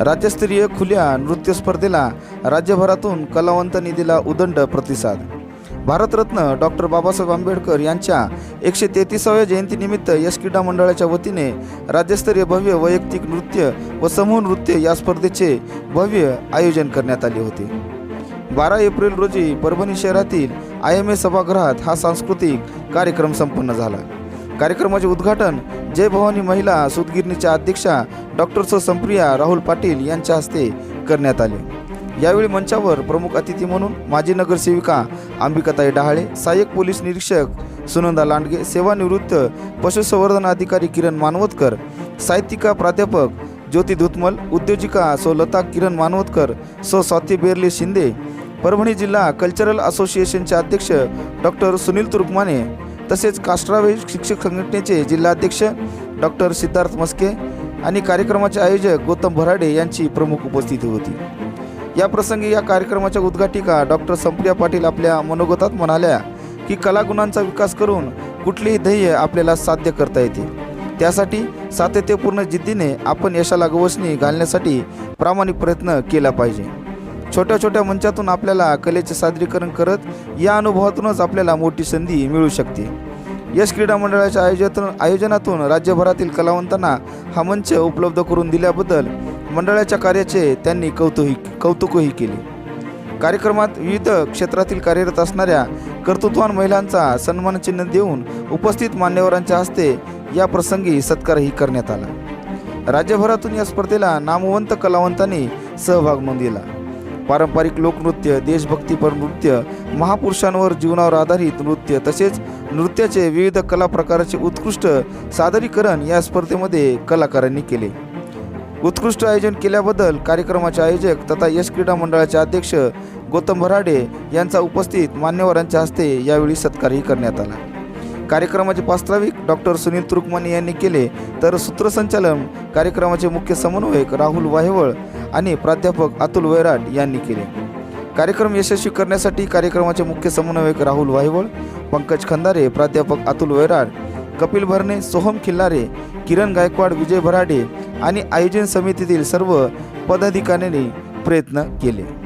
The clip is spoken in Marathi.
राज्यस्तरीय खुल्या नृत्य स्पर्धेला राज्यभरातून कलावंतांनी दिला उदंड प्रतिसाद. भारतरत्न डॉक्टर बाबासाहेब आंबेडकर यांच्या एकशे तेहतीसाव्या जयंतीनिमित्त यश क्रीडा मंडळाच्या वतीने राज्यस्तरीय भव्य वैयक्तिक नृत्य व समूह नृत्य या स्पर्धेचे भव्य आयोजन करण्यात आले होते. बारा एप्रिल रोजी परभणी शहरातील आय एम ए सभागृहात हा सांस्कृतिक कार्यक्रम संपन्न झाला. कार्यक्रमाचे उद्घाटन जय भवानी महिला सुतगिरणीच्या अध्यक्षा डॉक्टर स. संप्रिया राहुल पाटील यांच्या हस्ते करण्यात आले. यावेळी मंचावर प्रमुख अतिथी म्हणून माजी नगरसेविका अंबिकाताई डहाळे सहाय्यक पोलीस निरीक्षक सुनंदा लांडगे सेवानिवृत्त पशुसंवर्धन अधिकारी किरण मानवतकर साहित्यिका प्राध्यापक ज्योती धुतमल उद्योजिका सौ. लता किरण मानवतकर सौ. स्वाती बेर्ले शिंदे परभणी जिल्हा कल्चरल असोसिएशनचे अध्यक्ष डॉक्टर सुनील तुरुकमाने तसेच काष्ट्रावे शिक्षक संघटनेचे जिल्हाध्यक्ष डॉक्टर सिद्धार्थ मस्के आणि कार्यक्रमाचे आयोजक गौतम भराडे यांची प्रमुख उपस्थिती होती. या प्रसंगी या कार्यक्रमाच्या उद्घाटिका डॉक्टर संप्रिया पाटील आपल्या मनोगतात म्हणाल्या की कलागुणांचा विकास करून कुठलेही ध्येय आपल्याला साध्य करता येते. त्यासाठी सातत्यपूर्ण जिद्दीने आपण यशाला गवसणी घालण्यासाठी प्रामाणिक प्रयत्न केला पाहिजे. छोट्या छोट्या मंचातून आपल्याला कलेचे सादरीकरण करत या अनुभवातूनच आपल्याला मोठी संधी मिळू शकते. यश क्रीडा मंडळाच्या आयोजनातून आयोजनातून राज्यभरातील कलावंतांना हा मंच उपलब्ध करून दिल्याबद्दल मंडळाच्या कार्याचे त्यांनी कौतुही कौतुकही केले. कार्यक्रमात विविध क्षेत्रातील कार्यरत असणाऱ्या कर्तृत्वान महिलांचा सन्मानचिन्ह देऊन उपस्थित मान्यवरांच्या हस्ते या प्रसंगी सत्कारही करण्यात आला. राज्यभरातून या स्पर्धेला नामवंत कलावंतांनी सहभाग नोंदविला. पारंपरिक लोकनृत्य देशभक्तीपर नृत्य महापुरुषांवर जीवनावर आधारित नृत्य तसेच नृत्याचे विविध कला प्रकाराचे उत्कृष्ट सादरीकरण या स्पर्धेमध्ये कलाकारांनी केले. उत्कृष्ट आयोजन केल्याबद्दल कार्यक्रमाचे आयोजक तथा यश क्रीडा मंडळाचे अध्यक्ष गौतम भराडे यांचा उपस्थित मान्यवरांच्या हस्ते यावेळी सत्कारही करण्यात आला. कार्यक्रमाचे प्रास्ताविक डॉक्टर सुनील तुरुकमानी यांनी केले. तर सूत्रसंचालन कार्यक्रमाचे मुख्य समन्वयक राहुल वाहेवळ आणि प्राध्यापक अतुल वैराट यांनी केले. कार्यक्रम यशस्वी करण्यासाठी कार्यक्रमाचे मुख्य समन्वयक राहुल वाहेवळ पंकज खंदारे प्राध्यापक अतुल वैराट कपिल भरणे सोहम खिल्लारे किरण गायकवाड विजय भराडे आणि आयोजन समितीतील सर्व पदाधिकाऱ्यांनी प्रयत्न केले.